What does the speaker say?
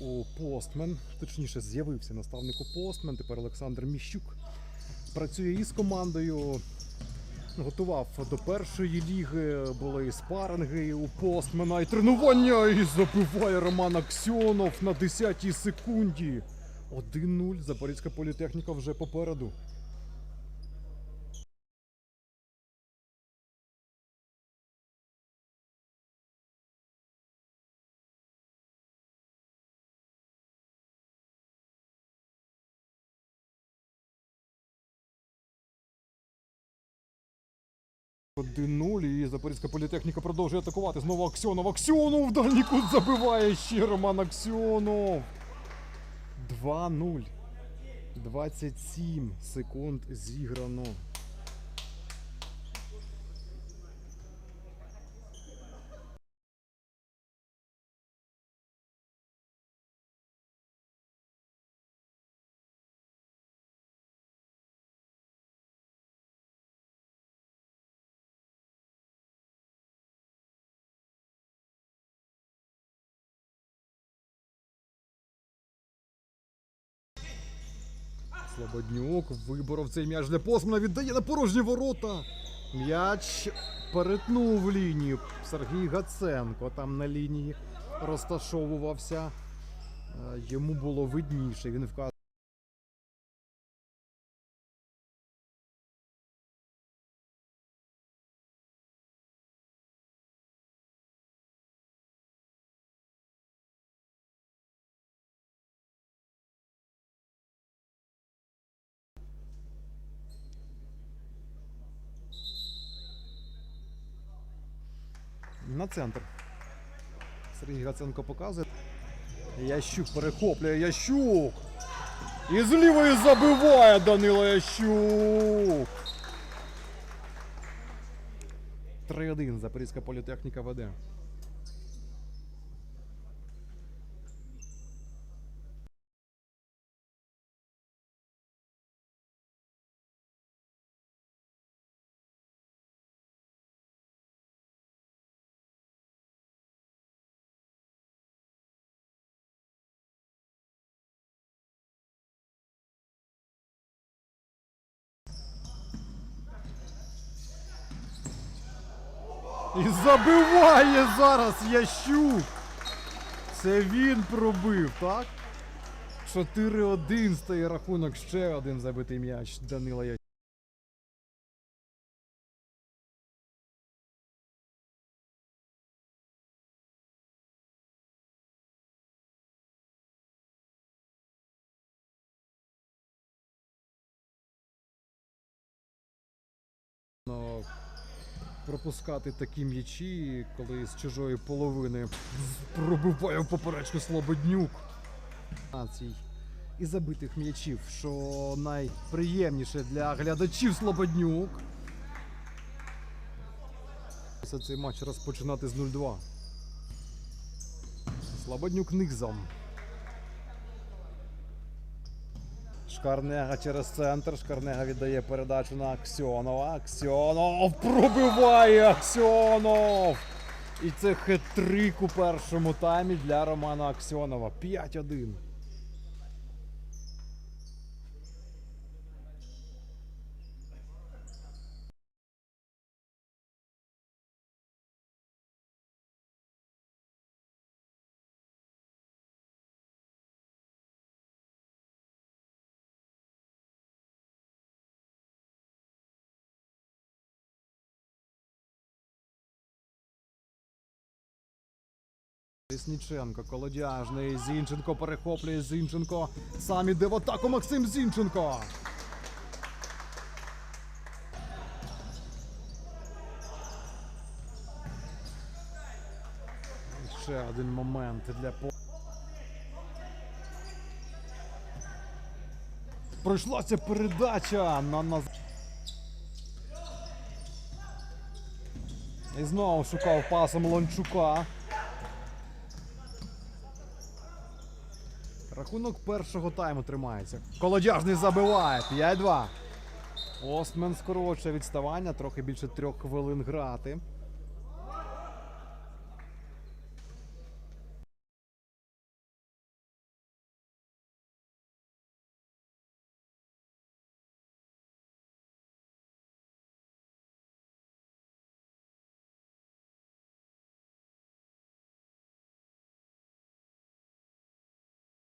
у Постмен. Точніше, з'явився наставник Постмен. Тепер Олександр Міщук працює із командою. Готував до першої ліги, були і спаринги у Постмена, і тренування, і забиває Роман Аксьонов на 10-й секунді. 1-0. Запорізька політехніка вже попереду. Один 0 і Запорізька політехніка продовжує атакувати. Знову Аксьонов. Аксьонов дальній кут забиває ще Роман Аксьонов. 2-0. 27 секунд зіграно. Слободнюк виборов цей м'яч для Посмана, віддає на порожні ворота. М'яч перетнув лінію. Сергій Гаценко там на лінії розташовувався. Е, Йому було видніше. Він вказував. На центр. Сергій Гаценко показує. Ящук перехоплює Ящук. І з лівої забиває Данило Ящук. 3-1. Запорізька політехніка веде. І забиває зараз Ящук. Це він пробив, так? 4-1 стає рахунок. Ще один забитий м'яч Данила Ящук. Пропускати такі м'ячі, коли з чужої половини пробиває в поперечку Слободнюк. І забитих м'ячів, що найприємніше для глядачів Слободнюк. Цей матч розпочинати з 0-2. Слободнюк низом. Шкарнега через центр. Шкарнега віддає передачу на Аксьонова. Аксьонов пробиває Аксьонов! І це хет-трик у першому таймі для Романа Аксьонова. 5-1. Лісніченко, Колодяжний, Зінченко перехоплює Зінченко. Сам іде в атаку Максим Зінченко. Ще один момент для по. Пройшлася передача на нас. І знову шукав пасом Лончука. Рахунок першого тайму тримається. Колодяжний забиває. 5-2. Остмен скорочує відставання, трохи більше трьох хвилин грати.